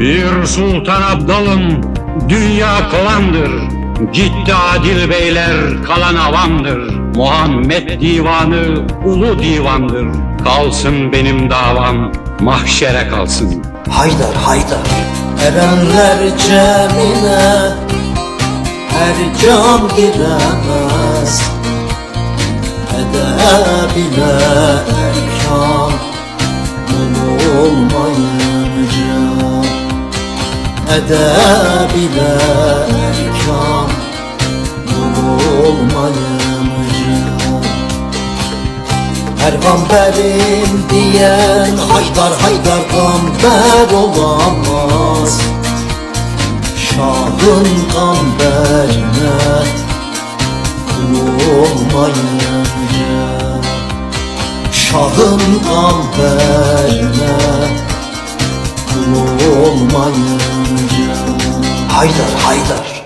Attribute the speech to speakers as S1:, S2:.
S1: Bir Sultan Abdalım dünya kovandır. Gitti adil beyler kalan avamdır. Muhammed divanı ulu divandır. Kalsın benim davam mahşere kalsın.
S2: Haydar Haydar Erenler cemine Her can giremez Edebine erkan Olmayınca Peygamberim diyen Haydar Haydar gamber olamaz. Şahın gamberine kul olmayınca Şahın gamberine kul olmayınca Haydar Haydar